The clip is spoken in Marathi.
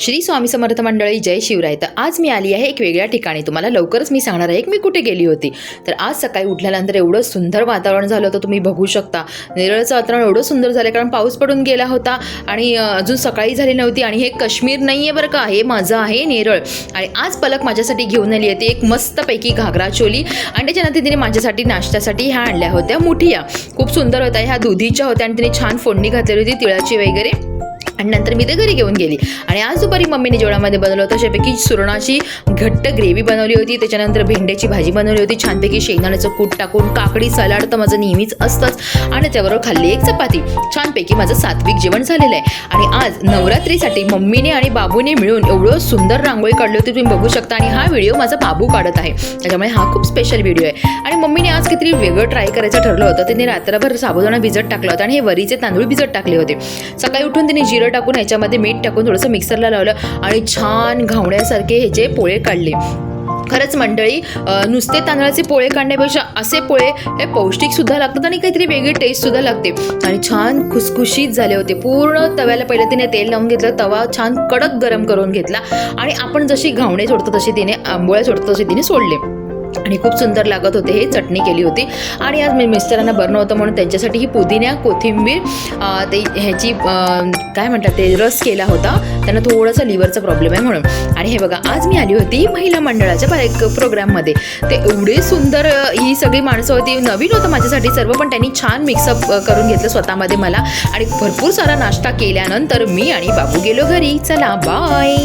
श्री स्वामी समर्थ मंडळी जय शिवराय. तर आज मी आली आहे एक वेगळ्या ठिकाणी. तुम्हाला लवकरच मी सांगणार आहे की मी कुठे गेली होती? तर आज सकाळी उठल्यानंतर एवढं सुंदर वातावरण झालं होतं तुम्ही बघू शकता. नेरळचं वातावरण एवढं सुंदर झालं कारण पाऊस पडून गेला होता आणि अजून सकाळी झाली नव्हती आणि हे काश्मीर नाही आहे बरं का हे माझं आहे नेरळ. आणि आज पलक माझ्यासाठी घेऊन आली होती एक मस्तपैकी घागरा चोली. आणि त्याच्यानंतर तिने माझ्यासाठी नाश्त्यासाठी ह्या आणल्या होत्या मुठिया. खूप सुंदर होत्या ह्या दुधीच्या होत्या आणि तिने छान फोडणी घातलेली होती तिळाची वगैरे. आणि नंतर मी ते घरी घेऊन गेली. आणि आज दुपारी मम्मीने जेवणामध्ये बनवलं होतं अशापैकी सुरणाची घट्ट ग्रेव्ही बनवली होती. त्याच्यानंतर भेंड्याची भाजी बनवली होती. छानपैकी शेंगदाण्याचं कूट टाकून काकडी सलाड तर माझं नेहमीच असतंच. आणि त्याबरोबर खाल्ली एक चपाती. छानपैकी माझं सात्विक जेवण झालेलं आहे. आणि आज नवरात्रीसाठी मम्मीने आणि बाबूने मिळून एवढं सुंदर रांगोळी काढली होती तुम्ही बघू शकता. आणि हा व्हिडिओ माझा बाबू काढत आहे. त्याच्यामुळे हा खूप स्पेशल व्हिडिओ आहे. आणि मम्मीने आज काहीतरी वेगळं ट्राय करायचं ठरलं होतं. तिने रात्रभर साबुदाणा भिजत टाकला होता आणि हे वरीचे तांदूळ भिजत टाकले होते. सकाळी उठून तिने जिरं टाकून ह्याच्यामध्ये मीठ टाकून थोडंसं मिक्सरला लावलं आणि छान घावण्यासारखे ह्याचे पोळे काढले. खरंच मंडळी नुसते तांदळाचे पोळे काढण्यापेक्षा असे पोळे हे पौष्टिकसुद्धा लागतात आणि काहीतरी वेगळी टेस्टसुद्धा लागते. आणि छान खुसखुशीत झाले होते. पूर्ण तव्याला पहिलं तिने तेल लावून घेतलं तवा छान कडक गरम करून घेतला आणि आपण जशी घावणे सोडतो तशी तिने आंबोळ्या सोडतो तसे तिने सोडले. आणि खूप सुंदर लागत होते हे चटणी केली होती. आणि आज मी मिस्टरांना बरं नव्हतं म्हणून त्यांच्यासाठी ही पुदिन्या कोथिंबीर ते ह्याची काय म्हणतात ते रस केला होता. त्यांना थोडासा लिव्हरचा प्रॉब्लेम आहे म्हणून. आणि हे बघा आज मी आली होती महिला मंडळाच्या पा- एक प्रोग्राममध्ये. ते एवढे सुंदर ही सगळी माणसं होती नवीन होतं माझ्यासाठी सर्व पण त्यांनी छान मिक्सअप करून घेतलं स्वतःमध्ये मला. आणि भरपूर सारा नाश्ता केल्यानंतर मी आणि बाबू गेलो घरी. चला बाय